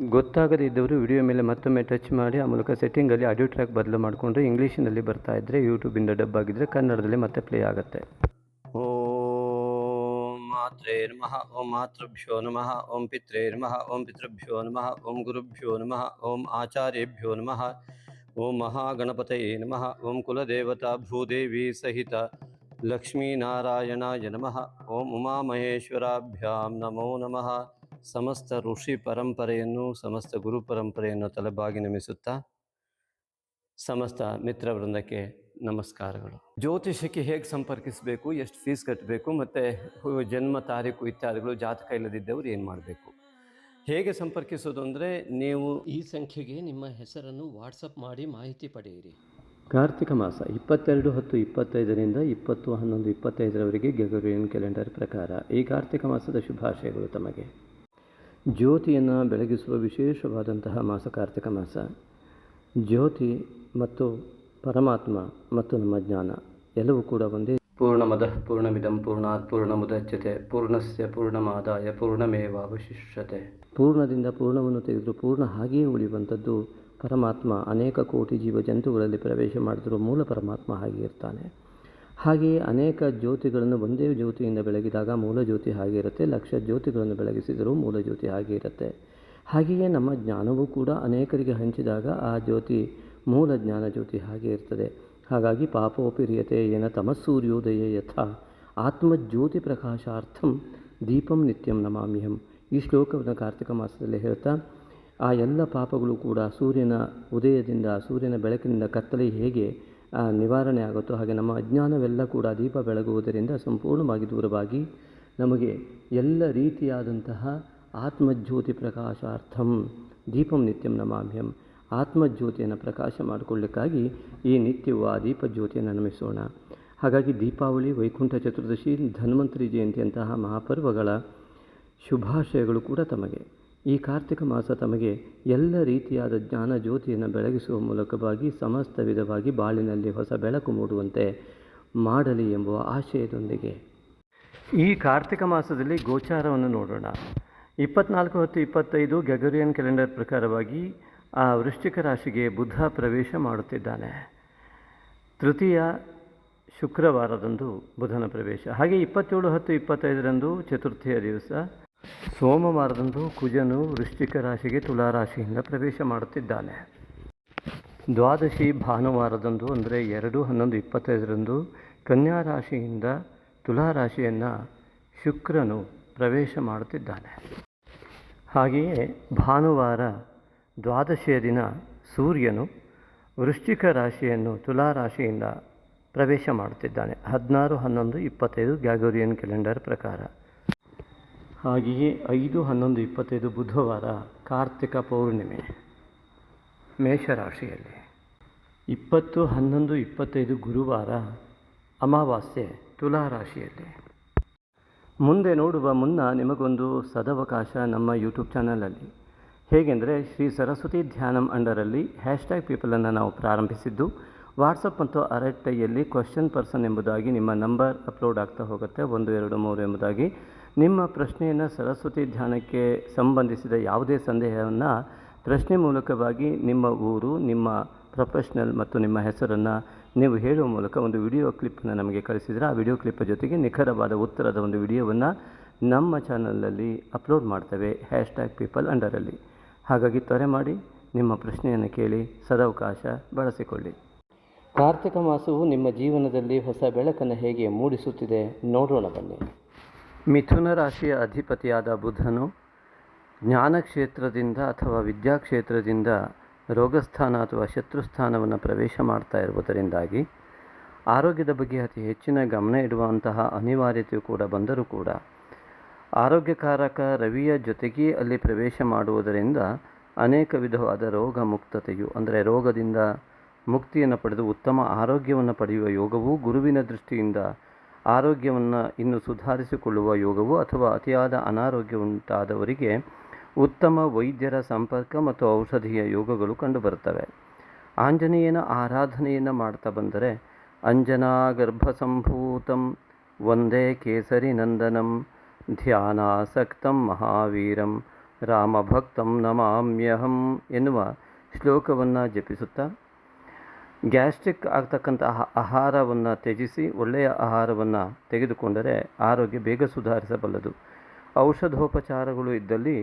ಗೊತ್ತಾಗದೇ ಇದ್ದವರು ವಿಡಿಯೋ ಮೇಲೆ ಮತ್ತೊಮ್ಮೆ ಟಚ್ ಮಾಡಿ, ಆ ಮೂಲಕ ಸೆಟ್ಟಿಂಗಲ್ಲಿ ಆಡಿಯೋ ಟ್ರ್ಯಾಕ್ ಬದಲು ಮಾಡಿಕೊಂಡು ಇಂಗ್ಲೀಷಿನಲ್ಲಿ ಬರ್ತಾ ಇದ್ದರೆ ಯೂಟ್ಯೂಬಿಂದ ಡಬ್ ಆಗಿದ್ದರೆ ಕನ್ನಡದಲ್ಲಿ ಮತ್ತೆ ಪ್ಲೇ ಆಗುತ್ತೆ. ಓಂ ಮಾತ್ರೇ ನಮಃ, ಓಂ ಮಾತೃಭ್ಯೋ ನಮಃ, ಓಂ ಪಿತ್ರೇ ನಮಃ, ಓಂ ಪಿತೃಭ್ಯೋ ನಮಃ, ಓಂ ಗುರುಭ್ಯೋ ನಮಃ, ಓಂ ಆಚಾರ್ಯೇಭ್ಯೋ ನಮಃ, ಓಂ ಮಹಾಗಣಪತಯೇ ನಮಃ, ಓಂ ಕುಲದೇವತಾ ಭೂದೇವಿ ಸಹಿತ ಲಕ್ಷ್ಮೀನಾರಾಯಣಾಯ ನಮಃ, ಓಂ ಉಮಾಮಹೇಶ್ವರಾಭ್ಯಾಂ ನಮೋ ನಮಃ. ಸಮಸ್ತ ಋಷಿ ಪರಂಪರೆಯನ್ನು ಸಮಸ್ತ ಗುರು ಪರಂಪರೆಯನ್ನು ತಲೆಬಾಗಿ ನಮಿಸುತ್ತಾ ಸಮಸ್ತ ಮಿತ್ರವೃಂದಕ್ಕೆ ನಮಸ್ಕಾರಗಳು. ಜ್ಯೋತಿಷಕ್ಕೆ ಹೇಗೆ ಸಂಪರ್ಕಿಸಬೇಕು ಎಷ್ಟು ಫೀಸ್ ಕಟ್ಟಬೇಕು ಮತ್ತು ಜನ್ಮ ತಾರೀಕು ಇತ್ಯಾದಿಗಳು ಜಾತಕ ಇಲ್ಲದಿದ್ದವರು ಏನು ಮಾಡಬೇಕು? ಹೇಗೆ ಸಂಪರ್ಕಿಸೋದು ಅಂದರೆ ನೀವು ಈ ಸಂಖ್ಯೆಗೆ ನಿಮ್ಮ ಹೆಸರನ್ನು ವಾಟ್ಸಪ್ ಮಾಡಿ ಮಾಹಿತಿ ಪಡೆಯಿರಿ. ಕಾರ್ತಿಕ ಮಾಸ ಇಪ್ಪತ್ತೆರಡು ಹತ್ತು ಇಪ್ಪತ್ತೈದರಿಂದ ಇಪ್ಪತ್ತು ಹನ್ನೊಂದು ಇಪ್ಪತ್ತೈದರವರೆಗೆ ಗೆಗರಿಯನ್ ಕ್ಯಾಲೆಂಡರ್ ಪ್ರಕಾರ ಈ ಕಾರ್ತಿಕ ಮಾಸದ ಶುಭಾಶಯಗಳು ತಮಗೆ. ಜ್ಯೋತಿಯನ್ನು ಬೆಳಗಿಸುವ ವಿಶೇಷವಾದಂತಹ ಮಾಸ ಕಾರ್ತಿಕ ಮಾಸ. ಜ್ಯೋತಿ ಮತ್ತು ಪರಮಾತ್ಮ ಮತ್ತು ನಮ್ಮ ಜ್ಞಾನ ಎಲ್ಲವೂ ಕೂಡ ಒಂದೇ. ಪೂರ್ಣಮದ ಪೂರ್ಣಮಿದಂ ಪೂರ್ಣಾತ್ ಪೂರ್ಣಮುದಚ್ಯತೆ ಪೂರ್ಣಸ್ಯ ಪೂರ್ಣಮಾದಾಯ ಪೂರ್ಣಮೇವಾವಶಿಷ್ಯತೆ. ಪೂರ್ಣದಿಂದ ಪೂರ್ಣವನ್ನು ತೆಗೆದು ಪೂರ್ಣ ಹಾಗೆಯೇ ಉಳಿಯುವಂಥದ್ದು ಪರಮಾತ್ಮ ಅನೇಕ ಕೋಟಿ ಜೀವ ಜಂತುಗಳಲ್ಲಿ ಪ್ರವೇಶ ಮಾಡಿದರೂ ಮೂಲ ಪರಮಾತ್ಮ ಹಾಗೆ ಇರ್ತಾನೆ. ಹಾಗೆಯೇ ಅನೇಕ ಜ್ಯೋತಿಗಳನ್ನು ಒಂದೇ ಜ್ಯೋತಿಯಿಂದ ಬೆಳಗಿದಾಗ ಮೂಲ ಜ್ಯೋತಿ ಹಾಗೆ ಇರುತ್ತೆ, ಲಕ್ಷ ಜ್ಯೋತಿಗಳನ್ನು ಬೆಳಗಿಸಿದರೂ ಮೂಲ ಜ್ಯೋತಿ ಹಾಗೆ ಇರುತ್ತೆ. ಹಾಗೆಯೇ ನಮ್ಮ ಜ್ಞಾನವೂ ಕೂಡ ಅನೇಕರಿಗೆ ಹಂಚಿದಾಗ ಆ ಜ್ಯೋತಿ ಮೂಲ ಜ್ಞಾನ ಜ್ಯೋತಿ ಹಾಗೆ ಇರ್ತದೆ. ಹಾಗಾಗಿ ಪಾಪೋಪಿರಿಯತೆ ಏನ ತಮಸ್ಸೂರ್ಯೋದಯ ಯಥಾ, ಆತ್ಮಜ್ಯೋತಿ ಪ್ರಕಾಶಾರ್ಥಂ ದೀಪಂ ನಿತ್ಯಂ ನಮಾಮ್ಯಹಂ. ಈ ಶ್ಲೋಕವನ್ನು ಕಾರ್ತಿಕ ಮಾಸದಲ್ಲಿ ಹೇಳ್ತಾ, ಆ ಎಲ್ಲ ಪಾಪಗಳು ಕೂಡ ಸೂರ್ಯನ ಉದಯದಿಂದ, ಸೂರ್ಯನ ಬೆಳಕಿನಿಂದ ಕತ್ತಲೆ ಹೇಗೆ ನಿವಾರಣೆ ಆಗುತ್ತೋ ಹಾಗೆ ನಮ್ಮ ಅಜ್ಞಾನವೆಲ್ಲ ಕೂಡ ದೀಪ ಬೆಳಗುವುದರಿಂದ ಸಂಪೂರ್ಣವಾಗಿ ದೂರವಾಗಿ ನಮಗೆ ಎಲ್ಲ ರೀತಿಯಾದಂತಹ ಆತ್ಮಜ್ಯೋತಿ ಪ್ರಕಾಶಾರ್ಥಂ, ದೀಪಂ ನಿತ್ಯಂ ನಮಾಭ್ಯಂ ಆತ್ಮಜ್ಯೋತಿಯನ್ನು ಪ್ರಕಾಶ ಮಾಡಿಕೊಳ್ಳಿಕ್ಕಾಗಿ ಈ ನಿತ್ಯವು ಆ ದೀಪಜ್ಯೋತಿಯನ್ನು ನಮಿಸೋಣ. ಹಾಗಾಗಿ ದೀಪಾವಳಿ, ವೈಕುಂಠ ಚತುರ್ದಶಿ, ಧನ್ವಂತರಿ ಜಯಂತಿಯಂತಹ ಮಹಾಪರ್ವಗಳ ಶುಭಾಶಯಗಳು ಕೂಡ ತಮಗೆ. ಈ ಕಾರ್ತಿಕ ಮಾಸ ತಮಗೆ ಎಲ್ಲ ರೀತಿಯಾದ ಜ್ಞಾನ ಜ್ಯೋತಿಯನ್ನು ಬೆಳಗಿಸುವ ಮೂಲಕವಾಗಿ ಸಮಸ್ತ ವಿಧವಾಗಿ ಬಾಳಿನಲ್ಲಿ ಹೊಸ ಬೆಳಕು ಮೂಡುವಂತೆ ಮಾಡಲಿ ಎಂಬುವ ಆಶಯದೊಂದಿಗೆ. ಈ ಕಾರ್ತಿಕ ಮಾಸದಲ್ಲಿ ಗೋಚಾರವನ್ನು ನೋಡೋಣ. ಇಪ್ಪತ್ನಾಲ್ಕು ಹತ್ತು ಇಪ್ಪತ್ತೈದು ಗಗರಿಯನ್ ಕ್ಯಾಲೆಂಡರ್ ಪ್ರಕಾರವಾಗಿ ಆ ವೃಶ್ಚಿಕ ರಾಶಿಗೆ ಬುಧ ಪ್ರವೇಶ ಮಾಡುತ್ತಿದ್ದಾನೆ. ತೃತೀಯ ಶುಕ್ರವಾರದಂದು ಬುಧನ ಪ್ರವೇಶ. ಹಾಗೆ ಇಪ್ಪತ್ತೇಳು ಹತ್ತು ಇಪ್ಪತ್ತೈದರಂದು ಚತುರ್ಥಿಯ ದಿವಸ ಸೋಮವಾರದಂದು ಕುಜನು ವೃಶ್ಚಿಕ ರಾಶಿಗೆ ತುಲಾ ರಾಶಿಯಿಂದ ಪ್ರವೇಶ ಮಾಡುತ್ತಿದ್ದಾನೆ. ದ್ವಾದಶಿ ಭಾನುವಾರದಂದು ಅಂದರೆ ಎರಡು ಹನ್ನೊಂದು ಇಪ್ಪತ್ತೈದರಂದು ಕನ್ಯಾ ರಾಶಿಯಿಂದ ತುಲಾ ರಾಶಿಯನ್ನು ಶುಕ್ರನು ಪ್ರವೇಶ ಮಾಡುತ್ತಿದ್ದಾನೆ. ಹಾಗೆಯೇ ಭಾನುವಾರ ದ್ವಾದಶಿಯ ದಿನ ಸೂರ್ಯನು ವೃಶ್ಚಿಕ ರಾಶಿಯನ್ನು ತುಲಾ ರಾಶಿಯಿಂದ ಪ್ರವೇಶ ಮಾಡುತ್ತಿದ್ದಾನೆ. ಹದಿನಾರು ಹನ್ನೊಂದು ಇಪ್ಪತ್ತೈದು ಗ್ಯಾಗೋರಿಯನ್ ಕ್ಯಾಲೆಂಡರ್ ಪ್ರಕಾರ. ಹಾಗೆಯೇ ಐದು ಹನ್ನೊಂದು ಇಪ್ಪತ್ತೈದು ಬುಧವಾರ ಕಾರ್ತಿಕ ಪೌರ್ಣಿಮೆ, ಮೇಷರಾಶಿಯಲ್ಲಿ. ಇಪ್ಪತ್ತು ಹನ್ನೊಂದು ಇಪ್ಪತ್ತೈದು ಗುರುವಾರ ಅಮಾವಾಸ್ಯೆ ತುಲಾ ರಾಶಿಯಲ್ಲಿ. ಮುಂದೆ ನೋಡುವ ಮುನ್ನ ನಿಮಗೊಂದು ಸದವಕಾಶ ನಮ್ಮ ಯೂಟ್ಯೂಬ್ ಚಾನಲಲ್ಲಿ. ಹೇಗೆಂದರೆ ಶ್ರೀ ಸರಸ್ವತಿ ಧ್ಯಾನಂ ಅಂಡರಲ್ಲಿ ಹ್ಯಾಶ್ಟ್ಯಾಗ್ ಪೀಪಲನ್ನು ನಾವು ಪ್ರಾರಂಭಿಸಿದ್ದು, ವಾಟ್ಸಪ್ ಮತ್ತು ಅರಟ್ಟೈಯಲ್ಲಿ ಕ್ವಶನ್ ಪರ್ಸನ್ ಎಂಬುದಾಗಿ ನಿಮ್ಮ ನಂಬರ್ ಅಪ್ಲೋಡ್ ಆಗ್ತಾ ಹೋಗುತ್ತೆ, ಒಂದು, ಎರಡು, ಮೂರು ಎಂಬುದಾಗಿ. ನಿಮ್ಮ ಪ್ರಶ್ನೆಯನ್ನು ಸರಸ್ವತಿ ಧ್ಯಾನಕ್ಕೆ ಸಂಬಂಧಿಸಿದ ಯಾವುದೇ ಸಂದೇಹವನ್ನು ಪ್ರಶ್ನೆ ಮೂಲಕವಾಗಿ ನಿಮ್ಮ ಊರು, ನಿಮ್ಮ ಪ್ರೊಫೆಷ್ನಲ್ ಮತ್ತು ನಿಮ್ಮ ಹೆಸರನ್ನು ನೀವು ಹೇಳುವ ಮೂಲಕ ಒಂದು ವಿಡಿಯೋ ಕ್ಲಿಪ್ಪನ್ನು ನಮಗೆ ಕಳಿಸಿದರೆ ಆ ವಿಡಿಯೋ ಕ್ಲಿಪ್ ಜೊತೆಗೆ ನಿಖರವಾದ ಉತ್ತರದ ಒಂದು ವಿಡಿಯೋವನ್ನು ನಮ್ಮ ಚಾನಲಲ್ಲಿ ಅಪ್ಲೋಡ್ ಮಾಡ್ತೇವೆ. ಹ್ಯಾಶ್ಟ್ಯಾಗ್ ಪೀಪಲ್ ಅಂಡರಲ್ಲಿ. ಹಾಗಾಗಿ ತ್ವರೆ ಮಾಡಿ ನಿಮ್ಮ ಪ್ರಶ್ನೆಯನ್ನು ಕೇಳಿ ಸದಾವಕಾಶ ಬಳಸಿಕೊಳ್ಳಿ. ಕಾರ್ತಿಕ ಮಾಸವು ನಿಮ್ಮ ಜೀವನದಲ್ಲಿ ಹೊಸ ಬೆಳಕನ್ನು ಹೇಗೆ ಮೂಡಿಸುತ್ತಿದೆ ನೋಡೋಣ ಬನ್ನಿ. ಮಿಥುನ ರಾಶಿಯ ಅಧಿಪತಿಯಾದ ಬುಧನು ಜ್ಞಾನಕ್ಷೇತ್ರದಿಂದ ಅಥವಾ ವಿದ್ಯಾಕ್ಷೇತ್ರದಿಂದ ರೋಗಸ್ಥಾನ ಅಥವಾ ಶತ್ರುಸ್ಥಾನವನ್ನು ಪ್ರವೇಶ ಮಾಡ್ತಾ ಇರುವುದರಿಂದಾಗಿ ಆರೋಗ್ಯದ ಬಗ್ಗೆ ಅತಿ ಹೆಚ್ಚಿನ ಗಮನ ಇಡುವಂತಹ ಅನಿವಾರ್ಯತೆಯು ಕೂಡ ಬಂದರೂ ಕೂಡ ಆರೋಗ್ಯಕಾರಕ ರವಿಯ ಜೊತೆಗೆ ಅಲ್ಲಿ ಪ್ರವೇಶ ಮಾಡುವುದರಿಂದ ಅನೇಕ ವಿಧವಾದ ರೋಗ ಮುಕ್ತತೆಯು, ಅಂದರೆ ರೋಗದಿಂದ ಮುಕ್ತಿಯನ್ನು ಪಡೆದು ಉತ್ತಮ ಆರೋಗ್ಯವನ್ನು ಪಡೆಯುವ ಯೋಗವು ಗುರುವಿನ ದೃಷ್ಟಿಯಿಂದ ಆರೋಗ್ಯವನ್ನು ಇನ್ನು ಸುಧಾರಿಸಿಕೊಳ್ಳುವ ಯೋಗವು ಅಥವಾ ಅತಿಯಾದ ಅನಾರೋಗ್ಯ ಉಂಟಾದವರಿಗೆ ಉತ್ತಮ ವೈದ್ಯರ ಸಂಪರ್ಕ ಮತ್ತು ಔಷಧಿಯ ಯೋಗಗಳು ಕಂಡುಬರುತ್ತವೆ. ಆಂಜನೇಯನ ಆರಾಧನೆಯನ್ನು ಮಾಡ್ತಾ ಬಂದರೆ ಅಂಜನಾಗರ್ಭಸಂಭೂತಂ ವಂದೇ ಕೇಸರಿ ನಂದನಂ ಧ್ಯಾನಾಸಕ್ತಂ ಮಹಾವೀರಂ ರಾಮಭಕ್ತಂ ನಮಾಮ್ಯಹಂ ಎನ್ನುವ ಶ್ಲೋಕವನ್ನು ಜಪಿಸುತ್ತಾ ಗ್ಯಾಸ್ಟ್ರಿಕ್ ಆಗ್ತಕ್ಕಂತಹ ಆಹಾರವನ್ನು ತ್ಯಜಿಸಿ ಒಳ್ಳೆಯ ಆಹಾರವನ್ನು ತೆಗೆದುಕೊಂಡರೆ ಆರೋಗ್ಯ ಬೇಗ ಸುಧಾರಿಸಬಲ್ಲದು. ಔಷಧೋಪಚಾರಗಳು ಇದ್ದಲ್ಲಿ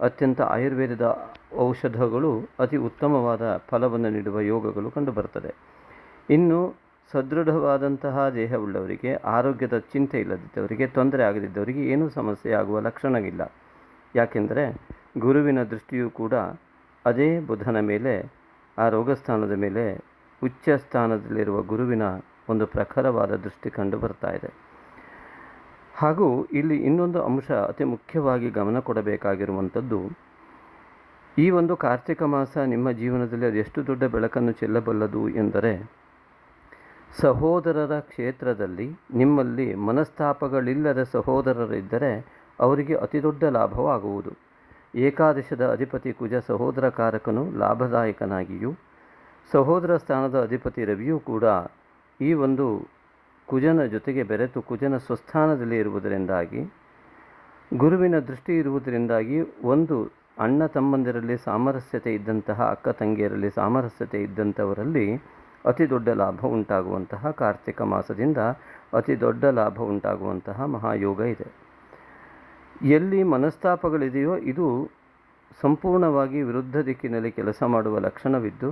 ಅತ್ಯಂತ ಆಯುರ್ವೇದದ ಔಷಧಗಳು ಅತಿ ಉತ್ತಮವಾದ ಫಲವನ್ನು ನೀಡುವ ಯೋಗಗಳು ಕಂಡುಬರುತ್ತದೆ ಇನ್ನು ಸದೃಢವಾದಂತಹ ದೇಹವುಳ್ಳವರಿಗೆ, ಆರೋಗ್ಯದ ಚಿಂತೆ ಇಲ್ಲದಿದ್ದವರಿಗೆ, ತೊಂದರೆ ಆಗದಿದ್ದವರಿಗೆ ಏನೂ ಸಮಸ್ಯೆ ಆಗುವ ಲಕ್ಷಣವಿಲ್ಲ. ಯಾಕೆಂದರೆ ಗುರುವಿನ ದೃಷ್ಟಿಯೂ ಕೂಡ ಅದೇ ಬುಧನ ಮೇಲೆ, ಆ ರೋಗಸ್ಥಾನದ ಮೇಲೆ ಉಚ್ಚ ಸ್ಥಾನದಲ್ಲಿರುವ ಗುರುವಿನ ಒಂದು ಪ್ರಖರವಾದ ದೃಷ್ಟಿ ಕಂಡು ಬರ್ತಾ ಇದೆ. ಹಾಗೂ ಇಲ್ಲಿ ಇನ್ನೊಂದು ಅಂಶ ಅತಿ ಮುಖ್ಯವಾಗಿ ಗಮನ ಕೊಡಬೇಕಾಗಿರುವಂಥದ್ದು, ಈ ಒಂದು ಕಾರ್ತಿಕ ಮಾಸ ನಿಮ್ಮ ಜೀವನದಲ್ಲಿ ಅದೆಷ್ಟು ದೊಡ್ಡ ಬೆಳಕನ್ನು ಚೆಲ್ಲಬಲ್ಲದು ಎಂದರೆ, ಸಹೋದರರ ಕ್ಷೇತ್ರದಲ್ಲಿ ನಿಮ್ಮಲ್ಲಿ ಮನಸ್ತಾಪಗಳಿಲ್ಲದ ಸಹೋದರರಿದ್ದರೆ ಅವರಿಗೆ ಅತಿ ದೊಡ್ಡ ಲಾಭವಾಗುವುದು. ಏಕಾದಶದ ಅಧಿಪತಿ ಕುಜ ಸಹೋದರ ಕಾರಕನು ಲಾಭದಾಯಕನಾಗಿಯೂ ಸಹೋದರ ಸ್ಥಾನದ ಅಧಿಪತಿ ರವಿಯೂ ಕೂಡ ಈ ಒಂದು ಕುಜನ ಜೊತೆಗೆ ಬೆರೆತು ಕುಜನ ಸ್ವಸ್ಥಾನದಲ್ಲಿ ಇರುವುದರಿಂದಾಗಿ, ಗುರುವಿನ ದೃಷ್ಟಿ ಇರುವುದರಿಂದಾಗಿ ಒಂದು ಅಣ್ಣ ತಮ್ಮಂದಿರಲ್ಲಿ ಸಾಮರಸ್ಯತೆ ಇದ್ದಂತಹ, ಅಕ್ಕ ತಂಗಿಯರಲ್ಲಿ ಸಾಮರಸ್ಯತೆ ಇದ್ದಂಥವರಲ್ಲಿ ಅತಿ ದೊಡ್ಡ ಲಾಭ ಉಂಟಾಗುವಂತಹ ಕಾರ್ತಿಕ ಮಾಸದಿಂದ ಅತಿ ದೊಡ್ಡ ಲಾಭ ಉಂಟಾಗುವಂತಹ ಮಹಾಯೋಗ ಇದೆ. ಎಲ್ಲಿ ಮನಸ್ತಾಪಗಳಿದೆಯೋ ಇದು ಸಂಪೂರ್ಣವಾಗಿ ವಿರುದ್ಧ ದಿಕ್ಕಿನಲ್ಲಿ ಕೆಲಸ ಮಾಡುವ ಲಕ್ಷಣವಿದ್ದು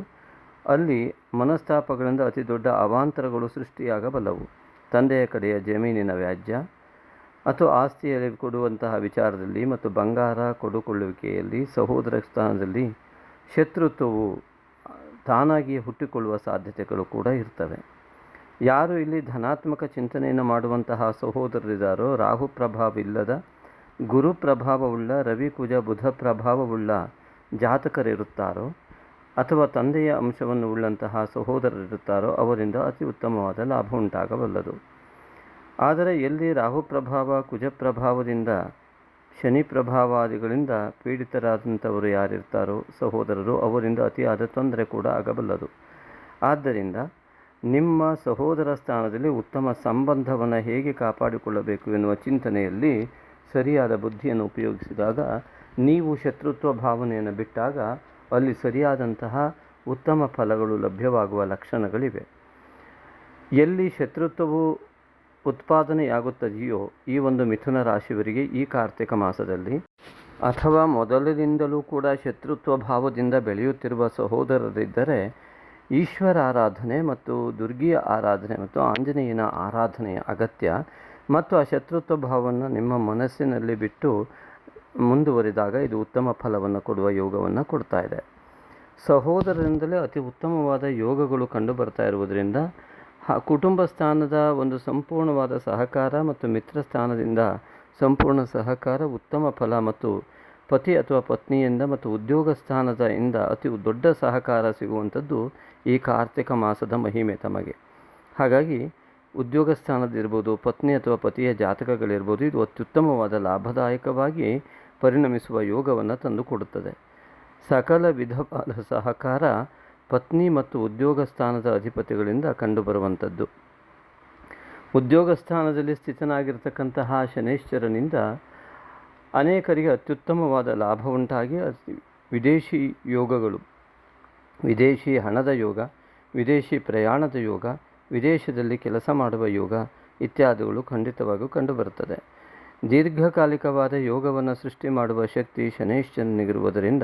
ಅಲ್ಲಿ ಮನಸ್ತಾಪಗಳಿಂದ ಅತಿ ದೊಡ್ಡ ಅವಾಂತರಗಳು ಸೃಷ್ಟಿಯಾಗಬಲ್ಲವು. ತಂದೆಯ ಕಡೆಯ ಜಮೀನಿನ ವ್ಯಾಜ್ಯ ಅಥವಾ ಆಸ್ತಿಯಲ್ಲಿ ಕೊಡುವಂತಹ ವಿಚಾರದಲ್ಲಿ ಮತ್ತು ಬಂಗಾರ ಕೊಡುಕೊಳ್ಳುವಿಕೆಯಲ್ಲಿ, ಸಹೋದರ ಸ್ಥಾನದಲ್ಲಿ ಶತ್ರುತ್ವವು ತಾನಾಗಿಯೇ ಹುಟ್ಟಿಕೊಳ್ಳುವ ಸಾಧ್ಯತೆಗಳು ಕೂಡ ಇರ್ತವೆ. ಯಾರು ಇಲ್ಲಿ ಧನಾತ್ಮಕ ಚಿಂತನೆಯನ್ನು ಮಾಡುವಂತಹ ಸಹೋದರರಿದ್ದಾರೋ, ರಾಹು ಪ್ರಭಾವವಿಲ್ಲದ, ಗುರು ಪ್ರಭಾವವುಳ್ಳ, ರವಿ ಕುಜ ಬುಧ ಪ್ರಭಾವವುಳ್ಳ ಜಾತಕರಿರುತ್ತಾರೋ ಅಥವಾ ತಂದೆಯ ಅಂಶವನ್ನು ಉಳ್ಳಂತಹ ಸಹೋದರರಿರುತ್ತಾರೋ ಅವರಿಂದ ಅತಿ ಉತ್ತಮವಾದ ಲಾಭ ಉಂಟಾಗಬಲ್ಲದು. ಆದರೆ ಎಲ್ಲಿ ರಾಹು ಪ್ರಭಾವ ಕುಜ ಪ್ರಭಾವದಿಂದ ಶನಿ ಪ್ರಭಾವಾದಿಗಳಿಂದ ಪೀಡಿತರಾದಂಥವರು ಯಾರಿರ್ತಾರೋ ಸಹೋದರರು ಅವರಿಂದ ಅತಿಯಾದ ತೊಂದರೆ ಕೂಡ ಆಗಬಲ್ಲದು. ಆದ್ದರಿಂದ ನಿಮ್ಮ ಸಹೋದರ ಸ್ಥಾನದಲ್ಲಿ ಉತ್ತಮ ಸಂಬಂಧವನ್ನು ಹೇಗೆ ಕಾಪಾಡಿಕೊಳ್ಳಬೇಕು ಎನ್ನುವ ಚಿಂತನೆಯಲ್ಲಿ ಸರಿಯಾದ ಬುದ್ಧಿಯನ್ನು ಉಪಯೋಗಿಸಿದಾಗ, ನೀವು ಶತ್ರುತ್ವ ಭಾವನೆಯನ್ನು ಬಿಟ್ಟಾಗ ಅಲ್ಲಿ ಸರಿಯಾದಂತಹ ಉತ್ತಮ ಫಲಗಳು ಲಭ್ಯವಾಗುವ ಲಕ್ಷಣಗಳಿವೆ. ಎಲ್ಲಿ ಶತ್ರುತ್ವವು ಉತ್ಪಾದನೆಯಾಗುತ್ತದೆಯೋ ಈ ಒಂದು ಮಿಥುನ ರಾಶಿಯವರಿಗೆ ಈ ಕಾರ್ತಿಕ ಮಾಸದಲ್ಲಿ ಅಥವಾ ಮೊದಲಿನಿಂದಲೂ ಕೂಡ ಶತ್ರುತ್ವ ಭಾವದಿಂದ ಬೆಳೆಯುತ್ತಿರುವ ಸಹೋದರರಿದ್ದರೆ ಈಶ್ವರ ಆರಾಧನೆ ಮತ್ತು ದುರ್ಗಿಯ ಆರಾಧನೆ ಮತ್ತು ಆಂಜನೇಯನ ಆರಾಧನೆಯ ಅಗತ್ಯ ಮತ್ತು ಆ ಶತ್ರುತ್ವ ಭಾವವನ್ನು ನಿಮ್ಮ ಮನಸ್ಸಿನಲ್ಲಿ ಬಿಟ್ಟು ಮುಂದುವರಿದಾಗ ಇದು ಉತ್ತಮ ಫಲವನ್ನು ಕೊಡುವ ಯೋಗವನ್ನು ಕೊಡ್ತಾ ಇದೆ. ಸಹೋದರರಿಂದಲೇ ಅತಿ ಉತ್ತಮವಾದ ಯೋಗಗಳು ಕಂಡು ಬರ್ತಾ ಇರುವುದರಿಂದ ಕುಟುಂಬ ಸ್ಥಾನದ ಒಂದು ಸಂಪೂರ್ಣವಾದ ಸಹಕಾರ ಮತ್ತು ಮಿತ್ರ ಸ್ಥಾನದಿಂದ ಸಂಪೂರ್ಣ ಸಹಕಾರ ಉತ್ತಮ ಫಲ ಮತ್ತು ಪತಿ ಅಥವಾ ಪತ್ನಿಯಿಂದ ಮತ್ತು ಉದ್ಯೋಗ ಸ್ಥಾನದ ಇಂದ ಅತಿ ದೊಡ್ಡ ಸಹಕಾರ ಸಿಗುವಂಥದ್ದು ಈ ಕಾರ್ತಿಕ ಮಾಸದ ಮಹಿಮೆ ತಮಗೆ. ಹಾಗಾಗಿ ಉದ್ಯೋಗ ಸ್ಥಾನದಿರ್ಬೋದು ಪತ್ನಿ ಅಥವಾ ಪತಿಯ ಜಾತಕಗಳಿರ್ಬೋದು, ಇದು ಅತ್ಯುತ್ತಮವಾದ ಲಾಭದಾಯಕವಾಗಿ ಪರಿಣಮಿಸುವ ಯೋಗವನ್ನು ತಂದುಕೊಡುತ್ತದೆ. ಸಕಲ ವಿಧವಾದ ಸಹಕಾರ ಪತ್ನಿ ಮತ್ತು ಉದ್ಯೋಗ ಸ್ಥಾನದ ಅಧಿಪತಿಗಳಿಂದ ಕಂಡುಬರುವಂಥದ್ದು. ಉದ್ಯೋಗ ಸ್ಥಾನದಲ್ಲಿ ಸ್ಥಿತನಾಗಿರ್ತಕ್ಕಂತಹ ಶನೇಶ್ವರನಿಂದ ಅನೇಕರಿಗೆ ಅತ್ಯುತ್ತಮವಾದ ಲಾಭ ಉಂಟಾಗಿ ವಿದೇಶಿ ಯೋಗಗಳು, ವಿದೇಶಿ ಹಣದ ಯೋಗ, ವಿದೇಶಿ ಪ್ರಯಾಣದ ಯೋಗ, ವಿದೇಶದಲ್ಲಿ ಕೆಲಸ ಮಾಡುವ ಯೋಗ ಇತ್ಯಾದಿಗಳು ಖಂಡಿತವಾಗಿಯೂ ಕಂಡುಬರುತ್ತದೆ. ದೀರ್ಘಕಾಲಿಕವಾದ ಯೋಗವನ್ನು ಸೃಷ್ಟಿ ಮಾಡುವ ಶಕ್ತಿ ಶನೇಶ್ವರನಿಗಿರುವುದರಿಂದ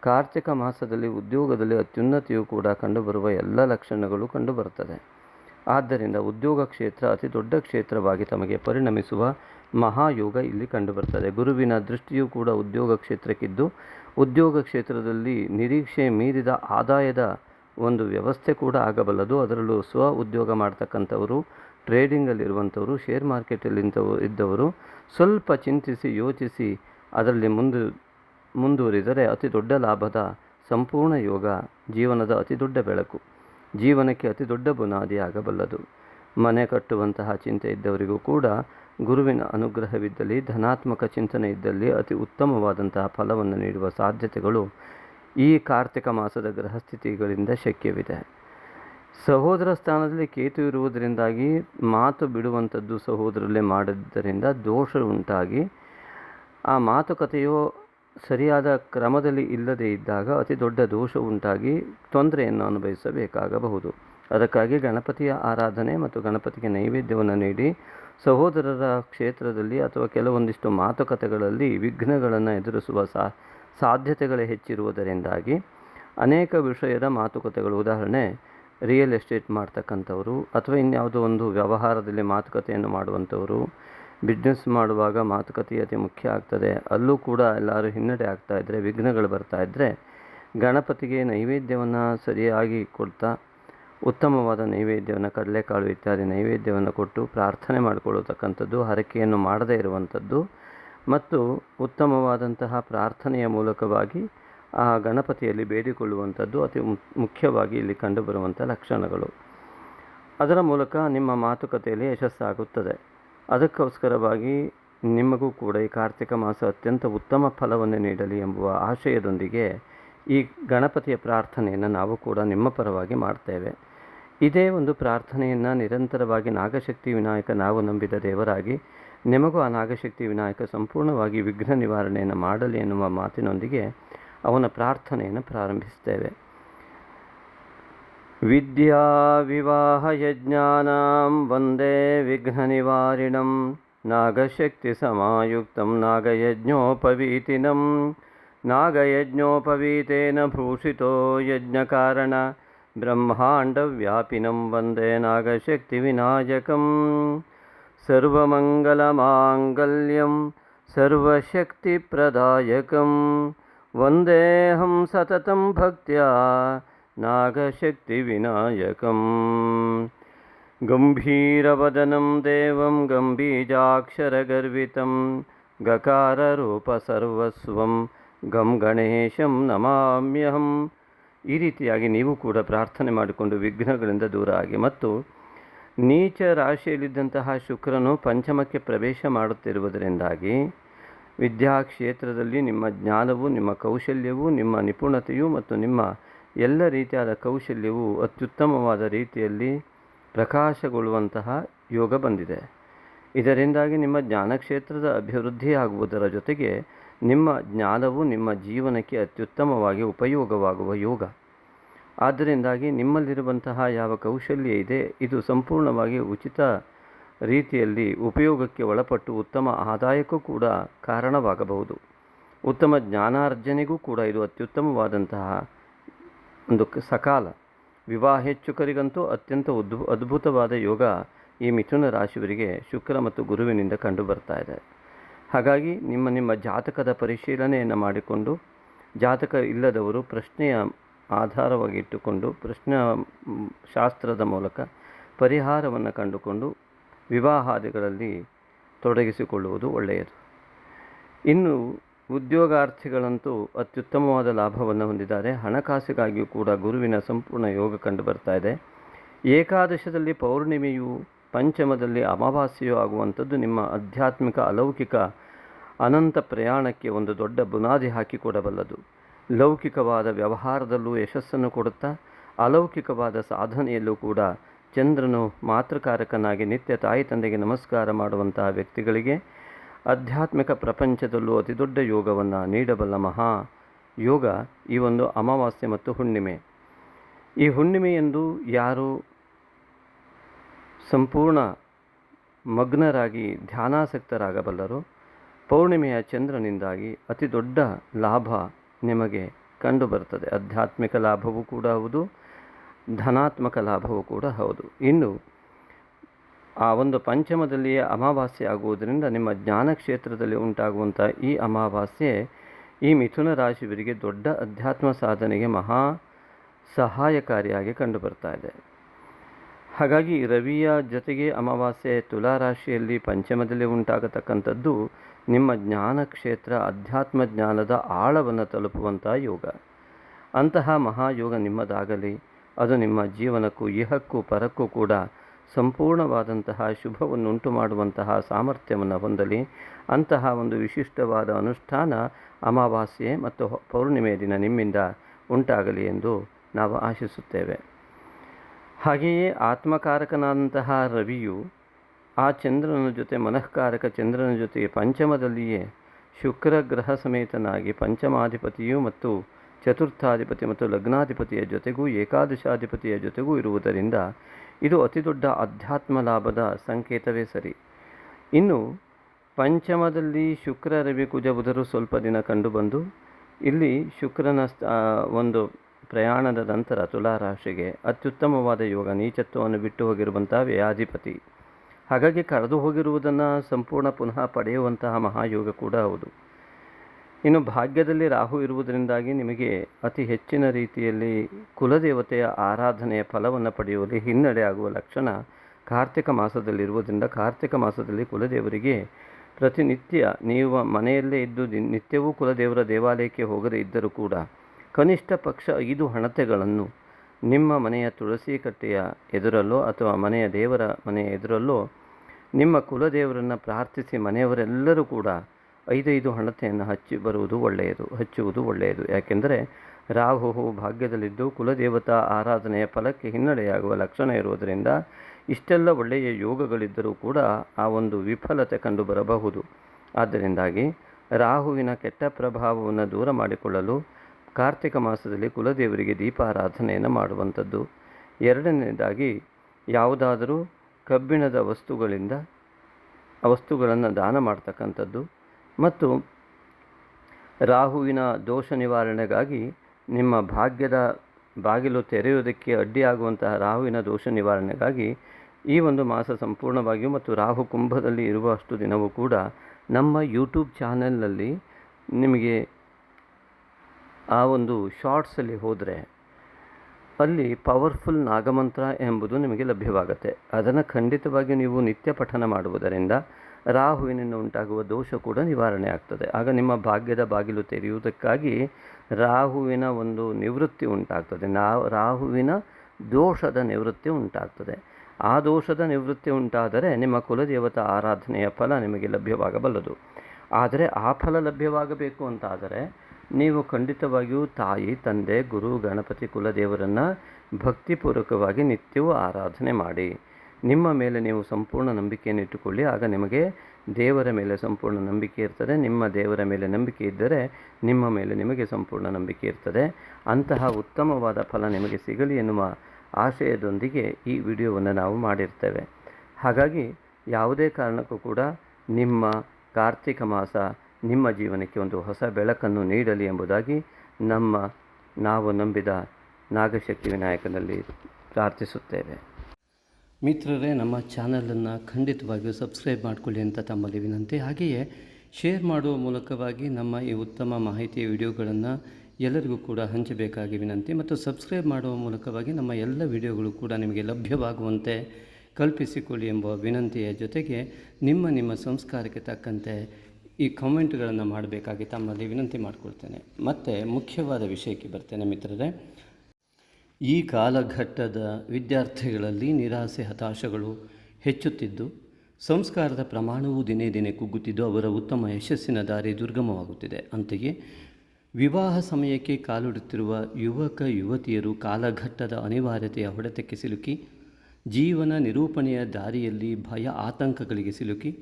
ಕಾರ್ತಿಕ ಮಾಸದಲ್ಲಿ ಉದ್ಯೋಗದಲ್ಲಿ ಅತ್ಯುನ್ನತಿಯು ಕೂಡ ಕಂಡುಬರುವ ಎಲ್ಲ ಲಕ್ಷಣಗಳು ಕಂಡುಬರುತ್ತದೆ. ಆದ್ದರಿಂದ ಉದ್ಯೋಗ ಕ್ಷೇತ್ರ ಅತಿ ದೊಡ್ಡ ಕ್ಷೇತ್ರವಾಗಿ ತಮಗೆ ಪರಿಣಮಿಸುವ ಮಹಾಯೋಗ ಇಲ್ಲಿ ಕಂಡುಬರ್ತದೆ. ಗುರುವಿನ ದೃಷ್ಟಿಯೂ ಕೂಡ ಉದ್ಯೋಗ ಕ್ಷೇತ್ರಕ್ಕಿದ್ದು, ಉದ್ಯೋಗ ಕ್ಷೇತ್ರದಲ್ಲಿ ನಿರೀಕ್ಷೆ ಮೀರಿದ ಆದಾಯದ ಒಂದು ವ್ಯವಸ್ಥೆ ಕೂಡ ಆಗಬಲ್ಲದು. ಅದರಲ್ಲೂ ಸ್ವ ಉದ್ಯೋಗ ಮಾಡ್ತಕ್ಕಂಥವರು ಟ್ರೇಡಿಂಗಲ್ಲಿರುವಂಥವರು, ಶೇರ್ ಮಾರ್ಕೆಟಲ್ಲಿ ಇಂಥವು ಇದ್ದವರು ಸ್ವಲ್ಪ ಚಿಂತಿಸಿ ಯೋಚಿಸಿ ಅದರಲ್ಲಿ ಮುಂದು, ಮುಂದುವರಿದರೆ ಅತಿ ದೊಡ್ಡ ಲಾಭದ ಸಂಪೂರ್ಣ ಯೋಗ ಜೀವನದ ಅತಿ ದೊಡ್ಡ ಬೆಳಕು. ಜೀವನಕ್ಕೆ ಅತಿ ದೊಡ್ಡ ಬುನಾದಿ ಆಗಬಲ್ಲದು. ಮನೆ ಕಟ್ಟುವಂತಹ ಚಿಂತೆ ಇದ್ದವರಿಗೂ ಕೂಡ ಗುರುವಿನ ಅನುಗ್ರಹವಿದ್ದಲ್ಲಿ, ಧನಾತ್ಮಕ ಚಿಂತನೆ ಇದ್ದಲ್ಲಿ ಅತಿ ಉತ್ತಮವಾದಂತಹ ಫಲವನ್ನು ನೀಡುವ ಸಾಧ್ಯತೆಗಳು ಈ ಕಾರ್ತಿಕ ಮಾಸದ ಗ್ರಹಸ್ಥಿತಿಗಳಿಂದ ಶಕ್ಯವಿದೆ. ಸಹೋದರ ಸ್ಥಾನದಲ್ಲಿ ಕೇತು ಇರುವುದರಿಂದಾಗಿ ಮಾತು ಬಿಡುವಂಥದ್ದು ಸಹೋದರಲ್ಲೇ ಮಾಡಿದ್ದರಿಂದ ದೋಷ ಉಂಟಾಗಿ ಆ ಮಾತುಕತೆಯು ಸರಿಯಾದ ಕ್ರಮದಲ್ಲಿ ಇಲ್ಲದೇ ಇದ್ದಾಗ ಅತಿ ದೊಡ್ಡ ದೋಷ ಉಂಟಾಗಿ ತೊಂದರೆಯನ್ನು ಅನುಭವಿಸಬೇಕಾಗಬಹುದು. ಅದಕ್ಕಾಗಿ ಗಣಪತಿಯ ಆರಾಧನೆ ಮತ್ತು ಗಣಪತಿಗೆ ನೈವೇದ್ಯವನ್ನು ನೀಡಿ ಸಹೋದರರ ಕ್ಷೇತ್ರದಲ್ಲಿ ಅಥವಾ ಕೆಲವೊಂದಿಷ್ಟು ಮಾತುಕತೆಗಳಲ್ಲಿ ವಿಘ್ನಗಳನ್ನು ಎದುರಿಸುವ ಸಾ, ಸಾಧ್ಯತೆಗಳೇ ಹೆಚ್ಚಿರುವುದರಿಂದಾಗಿ ಅನೇಕ ವಿಷಯದ ಮಾತುಕತೆಗಳು. ಉದಾಹರಣೆ ರಿಯಲ್ ಎಸ್ಟೇಟ್ ಮಾಡ್ತಕ್ಕಂಥವ್ರು ಅಥವಾ ಇನ್ಯಾವುದೋ ಒಂದು ವ್ಯವಹಾರದಲ್ಲಿ ಮಾತುಕತೆಯನ್ನು ಮಾಡುವಂಥವರು ಬಿಸ್ನೆಸ್ ಮಾಡುವಾಗ ಮಾತುಕತೆ ಅತಿ ಮುಖ್ಯ ಆಗ್ತದೆ. ಅಲ್ಲೂ ಕೂಡ ಎಲ್ಲರೂ ಹಿನ್ನಡೆ ಆಗ್ತಾ ಇದ್ದರೆ ವಿಘ್ನಗಳು ಬರ್ತಾ ಇದ್ದರೆ ಗಣಪತಿಗೆ ನೈವೇದ್ಯವನ್ನು ಸರಿಯಾಗಿ ಕೊಡ್ತಾ, ಉತ್ತಮವಾದ ನೈವೇದ್ಯವನ್ನು, ಕಡಲೆಕಾಳು ಇತ್ಯಾದಿ ನೈವೇದ್ಯವನ್ನು ಕೊಟ್ಟು ಪ್ರಾರ್ಥನೆ ಮಾಡಿಕೊಳ್ಳತಕ್ಕಂಥದ್ದು, ಹರಕೆಯನ್ನು ಮಾಡದೇ ಇರುವಂಥದ್ದು ಮತ್ತು ಉತ್ತಮವಾದಂತಹ ಪ್ರಾರ್ಥನೆಯ ಮೂಲಕವಾಗಿ ಆ ಗಣಪತಿಯಲ್ಲಿ ಬೇಡಿಕೊಳ್ಳುವಂಥದ್ದು ಅತಿ ಮುಖ್ಯವಾಗಿ ಇಲ್ಲಿ ಕಂಡುಬರುವಂಥ ಲಕ್ಷಣಗಳು. ಅದರ ಮೂಲಕ ನಿಮ್ಮ ಮಾತುಕತೆಯಲ್ಲಿ ಯಶಸ್ಸಾಗುತ್ತದೆ. ಅದಕ್ಕೋಸ್ಕರವಾಗಿ ನಿಮಗೂ ಕೂಡ ಈ ಕಾರ್ತಿಕ ಮಾಸ ಅತ್ಯಂತ ಉತ್ತಮ ಫಲವನ್ನು ನೀಡಲಿ ಎಂಬುವ ಆಶಯದೊಂದಿಗೆ ಈ ಗಣಪತಿಯ ಪ್ರಾರ್ಥನೆಯನ್ನು ನಾವು ಕೂಡ ನಿಮ್ಮ ಪರವಾಗಿ ಮಾಡ್ತೇವೆ. ಇದೇ ಒಂದು ಪ್ರಾರ್ಥನೆಯನ್ನು ನಿರಂತರವಾಗಿ ನಾಗಶಕ್ತಿ ವಿನಾಯಕ ನಾವು ನಂಬಿದ ದೇವರಾಗಿ ನಿಮಗೂ ಆ ನಾಗಶಕ್ತಿ ವಿನಾಯಕ ಸಂಪೂರ್ಣವಾಗಿ ವಿಘ್ನ ನಿವಾರಣೆಯನ್ನು ಮಾಡಲಿ ಎನ್ನುವ ಮಾತಿನೊಂದಿಗೆ ಅವನ ಪ್ರಾರ್ಥನೆಯನ್ನು ಪ್ರಾರಂಭಿಸ್ತೇವೆ ವಿದ್ಯಾ ವಿವಾಹ ಯಜ್ಞಾನಾಂ ವಂದೇ ವಿಘ್ನ ನಿವಾರಿಣಂ ನಾಗಶಕ್ತಿ ಸಮಾಯುಕ್ತಂ ನಾಗಯಜ್ಞೋಪವೀತಿನಂ ನಾಗಯಜ್ಞೋಪವೀತೇನ ಭೂಷಿತೋ ಯಜ್ಞಕಾರಣ ಬ್ರಹ್ಮಾಂಡವ್ಯಾಪಿನಂ ವಂದೇ ನಾಗಶಕ್ತಿ ವಿನಾಯಕಂ ಸರ್ವಮಂಗಲಮಾಂಗಲ್ಯಂ ವಂದೇಹಂ ಸತತಂ ನಾಗಶಕ್ತಿ ವಿನಾಯಕ ಗಂಭೀರವದನಂ ದೇವಂ ಗಂಭೀಜಾಕ್ಷರಗರ್ವಿತಂ ಗಕಾರರೂಪಸರ್ವಸ್ವಂ ಗಂ ಗಣೇಶಂ ನಮಾಮ್ಯಹಂ ಈ ರೀತಿಯಾಗಿ ನೀವು ಕೂಡ ಪ್ರಾರ್ಥನೆ ಮಾಡಿಕೊಂಡು ವಿಘ್ನಗಳಿಂದ ದೂರ ಆಗಿ ಮತ್ತು ನೀಚ ರಾಶಿಯಲ್ಲಿದ್ದಂತಹ ಶುಕ್ರನು ಪಂಚಮಕ್ಕೆ ಪ್ರವೇಶ ಮಾಡುತ್ತಿರುವುದರಿಂದಾಗಿ ವಿದ್ಯಾಕ್ಷೇತ್ರದಲ್ಲಿ ನಿಮ್ಮ ಜ್ಞಾನವು, ನಿಮ್ಮ ಕೌಶಲ್ಯವು, ನಿಮ್ಮ ನಿಪುಣತೆಯು ಮತ್ತು ನಿಮ್ಮ ಎಲ್ಲ ರೀತಿಯಾದ ಕೌಶಲ್ಯವು ಅತ್ಯುತ್ತಮವಾದ ರೀತಿಯಲ್ಲಿ ಪ್ರಕಾಶಗೊಳ್ಳುವಂತಹ ಯೋಗ ಬಂದಿದೆ. ಇದರಿಂದಾಗಿ ನಿಮ್ಮ ಜ್ಞಾನಕ್ಷೇತ್ರದ ಅಭಿವೃದ್ಧಿಯಾಗುವುದರ ಜೊತೆಗೆ ನಿಮ್ಮ ಜ್ಞಾನವು ನಿಮ್ಮ ಜೀವನಕ್ಕೆ ಅತ್ಯುತ್ತಮವಾಗಿ ಉಪಯೋಗವಾಗುವ ಯೋಗ. ಆದ್ದರಿಂದಾಗಿ ನಿಮ್ಮಲ್ಲಿರುವಂತಹ ಯಾವ ಕೌಶಲ್ಯ ಇದೆ, ಇದು ಸಂಪೂರ್ಣವಾಗಿ ಉಚಿತ ರೀತಿಯಲ್ಲಿ ಉಪಯೋಗಕ್ಕೆ ಒಳಪಟ್ಟು ಉತ್ತಮ ಆದಾಯಕ್ಕೂ ಕೂಡ ಕಾರಣವಾಗಬಹುದು. ಉತ್ತಮ ಜ್ಞಾನಾರ್ಜನೆಗೂ ಕೂಡ ಇದು ಅತ್ಯುತ್ತಮವಾದಂತಹ ಒಂದು ಸಕಾಲ. ಸಕಾಲ ವಿವಾಹೇಚ್ಛುಕರಿಗಂತೂ ಅತ್ಯಂತ ಉದ್ಭು, ಅದ್ಭುತವಾದ ಯೋಗ ಈ ಮಿಥುನ ರಾಶಿಯವರಿಗೆ ಶುಕ್ರ ಮತ್ತು ಗುರುವಿನಿಂದ ಕಂಡು ಬರ್ತಾ ಇದೆ. ಹಾಗಾಗಿ ನಿಮ್ಮ ನಿಮ್ಮ ಜಾತಕದ ಪರಿಶೀಲನೆಯನ್ನು ಮಾಡಿಕೊಂಡು, ಜಾತಕ ಇಲ್ಲದವರು ಪ್ರಶ್ನೆಯ ಆಧಾರವಾಗಿ ಇಟ್ಟುಕೊಂಡು, ಪ್ರಶ್ನೆ ಶಾಸ್ತ್ರದ ಮೂಲಕ ಪರಿಹಾರವನ್ನು ಕಂಡುಕೊಂಡು ವಿವಾಹಾದಿಗಳಲ್ಲಿ ತೊಡಗಿಸಿಕೊಳ್ಳುವುದು ಒಳ್ಳೆಯದು. ಇನ್ನು ಉದ್ಯೋಗಾರ್ಥಿಗಳಂತೂ ಅತ್ಯುತ್ತಮವಾದ ಲಾಭವನ್ನು ಹೊಂದಿದ್ದಾರೆ. ಹಣಕಾಸಿಗಾಗಿಯೂ ಕೂಡ ಗುರುವಿನ ಸಂಪೂರ್ಣ ಯೋಗ ಕಂಡು ಬರ್ತಾ ಇದೆ. ಏಕಾದಶದಲ್ಲಿ ಪೌರ್ಣಿಮೆಯು ಪಂಚಮದಲ್ಲಿ ಅಮಾವಾಸ್ಯೆಯೂ ಆಗುವಂಥದ್ದು ನಿಮ್ಮ ಆಧ್ಯಾತ್ಮಿಕ ಅಲೌಕಿಕ ಅನಂತ ಪ್ರಯಾಣಕ್ಕೆ ಒಂದು ದೊಡ್ಡ ಬುನಾದಿ ಹಾಕಿಕೊಡಬಲ್ಲದು ಲೌಕಿಕವಾದ ವ್ಯವಹಾರದಲ್ಲೂ ಯಶಸ್ಸನ್ನು ಕೊಡುತ್ತಾ, ಅಲೌಕಿಕವಾದ ಸಾಧನೆಯಲ್ಲೂ ಕೂಡ ಚಂದ್ರನು ಮಾತೃಕಾರಕನಾಗಿ ನಿತ್ಯ ತಾಯಿ ತಂದೆಗೆ ನಮಸ್ಕಾರ ಮಾಡುವಂತಹ ವ್ಯಕ್ತಿಗಳಿಗೆ ಆಧ್ಯಾತ್ಮಿಕ ಪ್ರಪಂಚದಲ್ಲೂ ಅತಿ ದೊಡ್ಡ ಯೋಗವನ್ನು ನೀಡಬಲ್ಲ ಮಹಾ ಯೋಗ ಈ ಒಂದು ಅಮಾವಾಸ್ಯೆ ಮತ್ತು ಹುಣ್ಣಿಮೆ. ಈ ಹುಣ್ಣಿಮೆಯೆಂದು ಯಾರು ಸಂಪೂರ್ಣ ಮಗ್ನರಾಗಿ ಧ್ಯಾನಾಸಕ್ತರಾಗಬಲ್ಲರು, ಪೌರ್ಣಿಮೆಯ ಚಂದ್ರನಿಂದಾಗಿ ಅತಿ ದೊಡ್ಡ ಲಾಭ ನಿಮಗೆ ಕಂಡುಬರುತ್ತದೆ. ಆಧ್ಯಾತ್ಮಿಕ ಲಾಭವೂ ಕೂಡ ಹೌದು ಧನಾತ್ಮಕ ಲಾಭವೂ ಕೂಡ ಹೌದು. ಇನ್ನು ಆ ಒಂದು ಪಂಚಮದಲ್ಲಿಯೇ ಅಮಾವಾಸ್ಯೆ ಆಗುವುದರಿಂದ ನಿಮ್ಮ ಜ್ಞಾನ ಕ್ಷೇತ್ರದಲ್ಲಿ ಉಂಟಾಗುವಂಥ ಈ ಅಮಾವಾಸ್ಯೆ ಈ ಮಿಥುನ ರಾಶಿಯವರಿಗೆ ದೊಡ್ಡ ಅಧ್ಯಾತ್ಮ ಸಾಧನೆಗೆ ಮಹಾ ಸಹಾಯಕಾರಿಯಾಗಿ ಕಂಡುಬರ್ತಾ ಇದೆ. ಹಾಗಾಗಿ ರವಿಯ ಜೊತೆಗೆ ಅಮಾವಾಸ್ಯೆ ತುಲಾ ರಾಶಿಯಲ್ಲಿ ಪಂಚಮದಲ್ಲಿ ಉಂಟಾಗತಕ್ಕಂಥದ್ದು ನಿಮ್ಮ ಜ್ಞಾನ ಕ್ಷೇತ್ರ, ಅಧ್ಯಾತ್ಮ ಜ್ಞಾನದ ಆಳವನ್ನು ತಲುಪುವಂಥ ಯೋಗ. ಅಂತಹ ಮಹಾಯೋಗ ನಿಮ್ಮದಾಗಲಿ. ಅದು ನಿಮ್ಮ ಜೀವನಕ್ಕೂ, ಇಹಕ್ಕೂ, ಪರಕ್ಕೂ ಕೂಡ ಸಂಪೂರ್ಣವಾದಂತಹ ಶುಭವನ್ನುಂಟು ಮಾಡುವಂತಹ ಸಾಮರ್ಥ್ಯವನ್ನು ಹೊಂದಲಿ. ಅಂತಹ ಒಂದು ವಿಶಿಷ್ಟವಾದ ಅನುಷ್ಠಾನ ಅಮಾವಾಸ್ಯೆ ಮತ್ತು ಪೌರ್ಣಿಮೆ ದಿನ ನಿಮ್ಮಿಂದ ಉಂಟಾಗಲಿ ಎಂದು ನಾವು ಆಶಿಸುತ್ತೇವೆ. ಹಾಗೆಯೇ ಆತ್ಮಕಾರಕನಾದಂತಹ ರವಿಯು ಆ ಚಂದ್ರನ ಜೊತೆ, ಮನಃಕಾರಕ ಚಂದ್ರನ ಜೊತೆಗೆ ಪಂಚಮದಲ್ಲಿಯೇ ಶುಕ್ರ ಗ್ರಹ ಸಮೇತನಾಗಿ ಪಂಚಮಾಧಿಪತಿಯು ಮತ್ತು ಚತುರ್ಥಾಧಿಪತಿ ಮತ್ತು ಲಗ್ನಾಧಿಪತಿಯ ಜೊತೆಗೂ ಏಕಾದಶಾಧಿಪತಿಯ ಜೊತೆಗೂ ಇರುವುದರಿಂದ ಇದು ಅತಿದೊಡ್ಡ ಅಧ್ಯಾತ್ಮ ಲಾಭದ ಸಂಕೇತವೇ ಸರಿ. ಇನ್ನು ಪಂಚಮದಲ್ಲಿ ಶುಕ್ರ, ರವಿ ಕುಜ ಬುಧರು ಸ್ವಲ್ಪ ದಿನ ಕಂಡುಬಂದು ಇಲ್ಲಿ ಶುಕ್ರನ ಒಂದು ಪ್ರಯಾಣದ ನಂತರ ತುಲಾರಾಶಿಗೆ ಅತ್ಯುತ್ತಮವಾದ ಯೋಗ, ನೀಚತ್ವವನ್ನು ಬಿಟ್ಟು ಹೋಗಿರುವಂತಹ ವ್ಯಾಧಿಪತಿ ಹಾಗಾಗಿ ಕಳೆದು ಹೋಗಿರುವುದನ್ನು ಸಂಪೂರ್ಣ ಪುನಃ ಪಡೆಯುವಂತಹ ಮಹಾಯೋಗ ಕೂಡ ಹೌದು. ಇನ್ನು ಭಾಗ್ಯದಲ್ಲಿ ರಾಹು ಇರುವುದರಿಂದಾಗಿ ನಿಮಗೆ ಅತಿ ಹೆಚ್ಚಿನ ರೀತಿಯಲ್ಲಿ ಕುಲದೇವತೆಯ ಆರಾಧನೆಯ ಫಲವನ್ನು ಪಡೆಯುವಲ್ಲಿ ಹಿನ್ನಡೆ ಆಗುವ ಲಕ್ಷಣ ಕಾರ್ತಿಕ ಮಾಸದಲ್ಲಿರುವುದರಿಂದ ಕಾರ್ತಿಕ ಮಾಸದಲ್ಲಿ ಕುಲದೇವರಿಗೆ ಪ್ರತಿನಿತ್ಯ ನೀವು ಮನೆಯಲ್ಲೇ ಇದ್ದು ನಿತ್ಯವೂ ಕುಲದೇವರ ದೇವಾಲಯಕ್ಕೆ ಹೋಗದೇ ಇದ್ದರೂ ಕೂಡ ಕನಿಷ್ಠ ಪಕ್ಷ ಐದು ಹಣತೆಗಳನ್ನು ನಿಮ್ಮ ಮನೆಯ ತುಳಸಿ ಕಟ್ಟೆಯ ಎದುರಲ್ಲೋ ಅಥವಾ ಮನೆಯ ದೇವರ ಮನೆಯ ಎದುರಲ್ಲೋ ನಿಮ್ಮ ಕುಲದೇವರನ್ನು ಪ್ರಾರ್ಥಿಸಿ ಮನೆಯವರೆಲ್ಲರೂ ಕೂಡ ಐದೈದು ಹಣತೆಯನ್ನು ಹಚ್ಚಿ ಬರುವುದು ಒಳ್ಳೆಯದು, ಹಚ್ಚುವುದು ಒಳ್ಳೆಯದು. ಯಾಕೆಂದರೆ ರಾಹುಹು ಭಾಗ್ಯದಲ್ಲಿದ್ದು ಕುಲದೇವತಾ ಆರಾಧನೆಯ ಫಲಕ್ಕೆ ಹಿನ್ನಡೆಯಾಗುವ ಲಕ್ಷಣ ಇರುವುದರಿಂದ ಇಷ್ಟೆಲ್ಲ ಒಳ್ಳೆಯ ಯೋಗಗಳಿದ್ದರೂ ಕೂಡ ಆ ಒಂದು ವಿಫಲತೆ ಕಂಡು ಬರಬಹುದು ಆದ್ದರಿಂದಾಗಿ ರಾಹುವಿನ ಕೆಟ್ಟ ಪ್ರಭಾವವನ್ನು ದೂರ ಮಾಡಿಕೊಳ್ಳಲು ಕಾರ್ತಿಕ ಮಾಸದಲ್ಲಿ ಕುಲದೇವರಿಗೆ ದೀಪಾರಾಧನೆಯನ್ನು ಮಾಡುವಂಥದ್ದು. ಎರಡನೇದಾಗಿ ಯಾವುದಾದರೂ ಕಬ್ಬಿಣದ ವಸ್ತುಗಳಿಂದ ವಸ್ತುಗಳನ್ನು ದಾನ ಮಾಡ್ತಕ್ಕಂಥದ್ದು. ಮತ್ತು ರಾಹುವಿನ ದೋಷ ನಿವಾರಣೆಗಾಗಿ ನಿಮ್ಮ ಭಾಗ್ಯದ ಬಾಗಿಲು ತೆರೆಯುವುದಕ್ಕೆ ಅಡ್ಡಿಯಾಗುವಂತಹ ರಾಹುವಿನ ದೋಷ ನಿವಾರಣೆಗಾಗಿ ಈ ಒಂದು ಮಾಸ ಸಂಪೂರ್ಣವಾಗಿಯೂ ಮತ್ತು ರಾಹು ಕುಂಭದಲ್ಲಿ ಇರುವಷ್ಟು ದಿನವೂ ಕೂಡ ನಮ್ಮ ಯೂಟ್ಯೂಬ್ ಚಾನೆಲ್ನಲ್ಲಿ ನಿಮಗೆ ಆ ಒಂದು ಶಾರ್ಟ್ಸಲ್ಲಿ ಹೋದರೆ ಅಲ್ಲಿ ಪವರ್ಫುಲ್ ನಾಗಮಂತ್ರ ಎಂಬುದು ನಿಮಗೆ ಲಭ್ಯವಾಗುತ್ತೆ. ಅದನ್ನು ಖಂಡಿತವಾಗಿ ನೀವು ನಿತ್ಯ ಪಠನ ಮಾಡುವುದರಿಂದ ರಾಹುವಿನಿಂದ ಉಂಟಾಗುವ ದೋಷ ಕೂಡ ನಿವಾರಣೆ ಆಗ್ತದೆ. ಆಗ ನಿಮ್ಮ ಭಾಗ್ಯದ ಬಾಗಿಲು ತೆರೆಯುವುದಕ್ಕಾಗಿ ರಾಹುವಿನ ಒಂದು ನಿವೃತ್ತಿ ಉಂಟಾಗ್ತದೆ. ನಾ, ರಾಹುವಿನ ದೋಷದ ನಿವೃತ್ತಿ ಉಂಟಾಗ್ತದೆ. ಆ ದೋಷದ ನಿವೃತ್ತಿ ಉಂಟಾದರೆ ನಿಮ್ಮ ಕುಲದೇವತ ಆರಾಧನೆಯ ಫಲ ನಿಮಗೆ ಲಭ್ಯವಾಗಬಲ್ಲದು. ಆದರೆ ಆ ಫಲ ಲಭ್ಯವಾಗಬೇಕು ಅಂತಾದರೆ ನೀವು ಖಂಡಿತವಾಗಿಯೂ ತಾಯಿ, ತಂದೆ, ಗುರು, ಗಣಪತಿ, ಕುಲದೇವರನ್ನು ಭಕ್ತಿಪೂರ್ವಕವಾಗಿ ನಿತ್ಯವೂ ಆರಾಧನೆ ಮಾಡಿ. ನಿಮ್ಮ ಮೇಲೆ ನೀವು ಸಂಪೂರ್ಣ ನಂಬಿಕೆಯನ್ನು ಇಟ್ಟುಕೊಳ್ಳಿ. ಆಗ ನಿಮಗೆ ದೇವರ ಮೇಲೆ ಸಂಪೂರ್ಣ ನಂಬಿಕೆ ಇರ್ತದೆ. ನಿಮ್ಮ ದೇವರ ಮೇಲೆ ನಂಬಿಕೆ ಇದ್ದರೆ ನಿಮ್ಮ ಮೇಲೆ ನಿಮಗೆ ಸಂಪೂರ್ಣ ನಂಬಿಕೆ ಇರ್ತದೆ. ಅಂತಹ ಉತ್ತಮವಾದ ಫಲ ನಿಮಗೆ ಸಿಗಲಿ ಎನ್ನುವ ಆಶಯದೊಂದಿಗೆ ಈ ವಿಡಿಯೋವನ್ನು ನಾವು ಮಾಡಿರ್ತೇವೆ. ಹಾಗಾಗಿ ಯಾವುದೇ ಕಾರಣಕ್ಕೂ ಕೂಡ ನಿಮ್ಮ ಕಾರ್ತಿಕ ಮಾಸ ನಿಮ್ಮ ಜೀವನಕ್ಕೆ ಒಂದು ಹೊಸ ಬೆಳಕನ್ನು ನೀಡಲಿ ಎಂಬುದಾಗಿ ನಮ್ಮ ನಾವು ನಂಬಿದ ನಾಗಶಕ್ತಿ ವಿನಾಯಕನಲ್ಲಿ ಪ್ರಾರ್ಥಿಸುತ್ತೇವೆ. ಮಿತ್ರರೇ, ನಮ್ಮ ಚಾನಲನ್ನು ಖಂಡಿತವಾಗಿಯೂ ಸಬ್ಸ್ಕ್ರೈಬ್ ಮಾಡಿಕೊಳ್ಳಿ ಅಂತ ತಮ್ಮಲ್ಲಿ ವಿನಂತಿ. ಹಾಗೆಯೇ ಶೇರ್ ಮಾಡುವ ಮೂಲಕವಾಗಿ ನಮ್ಮ ಈ ಉತ್ತಮ ಮಾಹಿತಿಯ ವಿಡಿಯೋಗಳನ್ನು ಎಲ್ಲರಿಗೂ ಕೂಡ ಹಂಚಬೇಕಾಗಿ ವಿನಂತಿ. ಮತ್ತು ಸಬ್ಸ್ಕ್ರೈಬ್ ಮಾಡುವ ಮೂಲಕವಾಗಿ ನಮ್ಮ ಎಲ್ಲ ವಿಡಿಯೋಗಳು ಕೂಡ ನಿಮಗೆ ಲಭ್ಯವಾಗುವಂತೆ ಕಲ್ಪಿಸಿಕೊಳ್ಳಿ ಎಂಬ ವಿನಂತಿಯ ಜೊತೆಗೆ ನಿಮ್ಮ ನಿಮ್ಮ ಸಂಸ್ಕಾರಕ್ಕೆ ತಕ್ಕಂತೆ ಈ ಕಮೆಂಟ್ಗಳನ್ನು ಮಾಡಬೇಕಾಗಿ ತಮ್ಮಲ್ಲಿ ವಿನಂತಿ ಮಾಡಿಕೊಳ್ತೇನೆ. ಮತ್ತು ಮುಖ್ಯವಾದ ವಿಷಯಕ್ಕೆ ಬರ್ತೇನೆ ಮಿತ್ರರೇ ಈ ಕಾಲಘಟ್ಟದ ವಿದ್ಯಾರ್ಥಿಗಳಲ್ಲಿ ನಿರಾಸೆ ಹತಾಶಗಳು ಹೆಚ್ಚುತ್ತಿದ್ದು, ಸಂಸ್ಕಾರದ ಪ್ರಮಾಣವು ದಿನೇ ದಿನೇ ಕುಗ್ಗುತ್ತಿದ್ದು ಅವರ ಉತ್ತಮ ಯಶಸ್ಸಿನ ದಾರಿ ದುರ್ಗಮವಾಗುತ್ತಿದೆ. ಅಂತೆಯೇ, ವಿವಾಹ ಸಮಯಕ್ಕೆ ಕಾಲಿಡುತ್ತಿರುವ ಯುವಕ ಯುವತಿಯರು ಕಾಲಘಟ್ಟದ ಅನಿವಾರ್ಯತೆಯ ಹೊಡೆತಕ್ಕೆ ಸಿಲುಕಿ, ಜೀವನ ನಿರೂಪಣೆಯ ದಾರಿಯಲ್ಲಿ ಭಯ ಆತಂಕಗಳಿಗೆ ಸಿಲುಕಿ,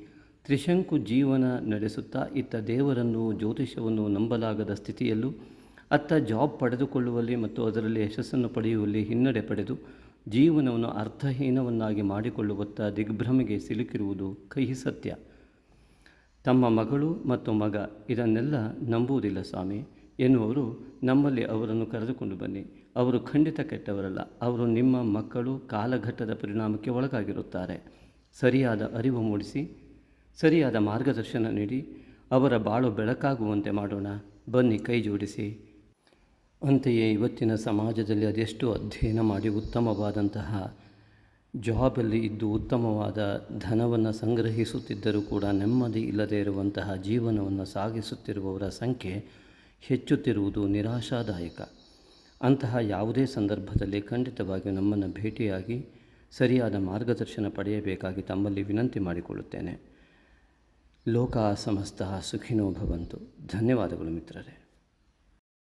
ತ್ರಿಶಂಕು ಜೀವನ ನಡೆಸುತ್ತಾ ಇತ್ತ ದೇವರನ್ನು ಜ್ಯೋತಿಷವನ್ನು ನಂಬಲಾಗದ ಸ್ಥಿತಿಯಲ್ಲೂ ಅತ್ತ ಜಾಬ್ ಪಡೆದುಕೊಳ್ಳುವಲ್ಲಿ ಮತ್ತು ಅದರಲ್ಲಿ ಯಶಸ್ಸನ್ನು ಪಡೆಯುವಲ್ಲಿ ಹಿನ್ನಡೆ ಪಡೆದು ಜೀವನವನ್ನು ಅರ್ಥಹೀನವನ್ನಾಗಿ ಮಾಡಿಕೊಳ್ಳುವತ್ತ ದಿಗ್ಭ್ರಮೆಗೆ ಸಿಲುಕಿರುವುದು ಕಹಿ ಸತ್ಯ. ತಮ್ಮ ಮಗಳು ಮತ್ತು ಮಗ ಇದನ್ನೆಲ್ಲ ನಂಬುವುದಿಲ್ಲ ಸ್ವಾಮಿ. ಎನ್ನುವರು ನಮ್ಮಲ್ಲಿ ಅವರನ್ನು ಕರೆದುಕೊಂಡು ಬನ್ನಿ. ಅವರು ಖಂಡಿತ ಕೆಟ್ಟವರಲ್ಲ. ಅವರು ನಿಮ್ಮ ಮಕ್ಕಳು ಕಾಲಘಟ್ಟದ ಪರಿಣಾಮಕ್ಕೆ ಒಳಗಾಗಿರುತ್ತಾರೆ. ಸರಿಯಾದ ಅರಿವು ಮೂಡಿಸಿ, ಸರಿಯಾದ ಮಾರ್ಗದರ್ಶನ ನೀಡಿ, ಅವರ ಬಾಳು ಬೆಳಕಾಗುವಂತೆ ಮಾಡೋಣ. ಬನ್ನಿ ಕೈ ಜೋಡಿಸಿ. ಅಂತೆಯೇ ಇವತ್ತಿನ ಸಮಾಜದಲ್ಲಿ ಅದೆಷ್ಟು ಅಧ್ಯಯನ ಮಾಡಿ ಉತ್ತಮವಾದಂತಹ ಜಾಬಲ್ಲಿ ಇದ್ದು ಉತ್ತಮವಾದ ಧನವನ್ನು ಸಂಗ್ರಹಿಸುತ್ತಿದ್ದರೂ ಕೂಡ ನೆಮ್ಮದಿ ಇಲ್ಲದೇ ಇರುವಂತಹ ಜೀವನವನ್ನು ಸಾಗಿಸುತ್ತಿರುವವರ ಸಂಖ್ಯೆ ಹೆಚ್ಚುತ್ತಿರುವುದು ನಿರಾಶಾದಾಯಕ. ಅಂತಹ ಯಾವುದೇ ಸಂದರ್ಭದಲ್ಲಿ ಖಂಡಿತವಾಗಿಯೂ ನಮ್ಮನ್ನು ಭೇಟಿಯಾಗಿ ಸರಿಯಾದ ಮಾರ್ಗದರ್ಶನ ಪಡೆಯಬೇಕಾಗಿ ತಮ್ಮಲ್ಲಿ ವಿನಂತಿ ಮಾಡಿಕೊಳ್ಳುತ್ತೇನೆ. ಲೋಕ ಸಮಸ್ತ ಸುಖಿನೋ ಭವಂತು. ಧನ್ಯವಾದಗಳು ಮಿತ್ರರೇ.